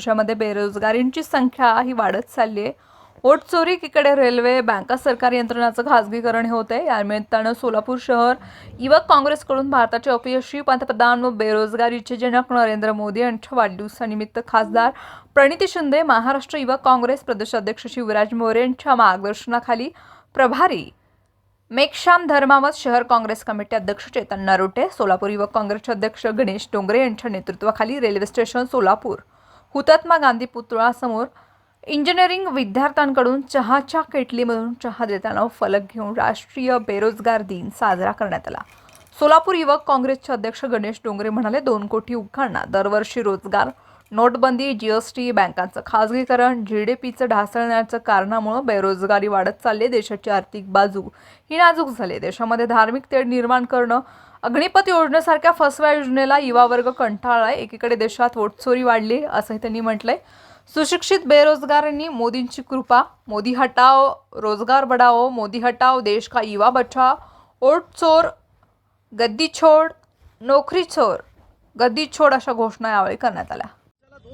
देशामध्ये बेरोजगारींची संख्या ही वाढत चालली आहे. वोट चोरी रेल्वे बँका सरकारी यंत्रणाचं खासगीकरण हे होत आहे. या निमित्तानं सोलापूर शहर युवक काँग्रेसकडून भारताचे अपयशी पंतप्रधान व बेरोजगारीचे जनक नरेंद्र मोदी यांच्या वाढदिवसानिमित्त खासदार प्रणिती शिंदे महाराष्ट्र युवक काँग्रेस प्रदेशाध्यक्ष शिवराज मोरे यांच्या मार्गदर्शनाखाली प्रभारी मेघश्याम धर्मावत शहर काँग्रेस कमिटी अध्यक्ष चेतन नरोटे सोलापूर युवक काँग्रेसचे अध्यक्ष गणेश डोंगरे यांच्या नेतृत्वाखाली रेल्वे स्टेशन सोलापूर. हुतात्मा गांधी पुतळासमोर इंजिनिअरिंग विद्यार्थ्यांकडून चहाच्या केटलीमधून चहा देताना फलक घेऊन राष्ट्रीय बेरोजगार दिन साजरा करण्यात आला सोलापूर युवक काँग्रेसचे अध्यक्ष गणेश डोंगरे म्हणाले दोन कोटी युवकांना दरवर्षी रोजगार नोटबंदी जीएसटी बँकांचं खाजगीकरण जी डी पीचं ढासळण्याचं कारणामुळं बेरोजगारी वाढत चालली आहे. देशाची आर्थिक बाजू ही नाजूक झाली देशामध्ये धार्मिक तेढ निर्माण करणं अग्निपथ योजनेसारख्या फसव्या योजनेला युवा वर्ग कंटाळलाय एकीकडे देशात वोटचोरी वाढली असंही त्यांनी म्हटलंय. सुशिक्षित बेरोजगारांनी मोदींची कृपा. मोदी हटाव रोजगार बढाओ मोदी हटाव देश का युवा बचाव ओट चोर गद्दी छोड नोकरी चोर गद्दी छोड अशा घोषणा यावेळी करण्यात आल्या.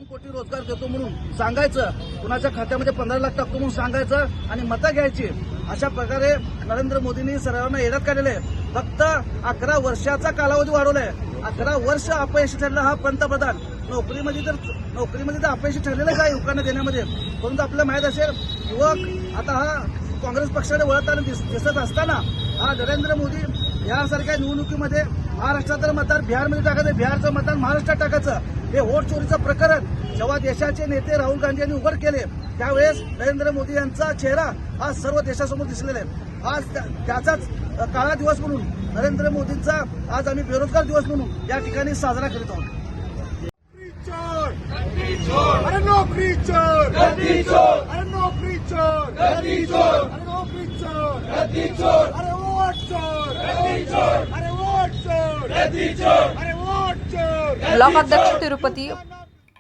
कोटी रोजगार देतो म्हणून सांगायचं कुणाच्या खात्यामध्ये पंधरा लाख टाकतो म्हणून सांगायचं आणि मतं घ्यायची. अशा प्रकारे नरेंद्र मोदींनी सर्वांना येण्यात काढलेलं आहे. फक्त अकरा वर्षाचा कालावधी वाढवलाय. अकरा वर्ष अपयशी ठरला हा पंतप्रधान. नोकरीमध्ये तर नोकरीमध्ये तर अपयशी ठरलेलं काय युवकांना देण्यामध्ये? परंतु आपल्याला माहीत असेल युवक आता हा काँग्रेस पक्षाने वळताना दिस, दिसत असताना हा नरेंद्र मोदी यासारख्या निवडणुकीमध्ये महाराष्ट्रात मतदार बिहारमध्ये टाकायचं बिहारचं मतदान महाराष्ट्रात टाकायचं. हे वोट चोरीचं प्रकरण जेव्हा देशाचे नेते राहुल गांधी यांनी उघड केले त्यावेळेस नरेंद्र मोदी यांचा चेहरा हा सर्व देशासमोर दिसलेला आहे. आज त्या- त्याचाच काळा दिवस म्हणून नरेंद्र मोदींचा आज आम्ही बेरोजगार दिवस म्हणून या ठिकाणी साजरा करीत आहोत. चोर अरे नोकरी चोर! अरे नोकरी चोर! अरे नोकरी चोर! अरे वोट चोर! अरे वोट चोर! अरे ब्लॉक अध्यक्ष तिरुपती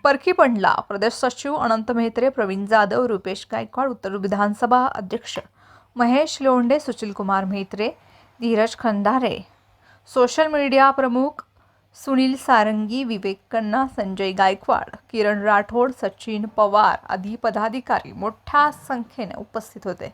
परखी पंडला प्रदेश सचिव अनंत मेहत्रे प्रवीण जाधव रुपेश गायकवाड उत्तर विधानसभा अध्यक्ष महेश लोंढे सुशील कुमार मेहत्रे धीरज खंदारे सोशल मीडिया प्रमुख सुनील सारंगी विवेक कन्ना संजय गायकवाड किरण राठोड सचिन पवार आदी पदाधिकारी मोठ्या संख्येने उपस्थित होते.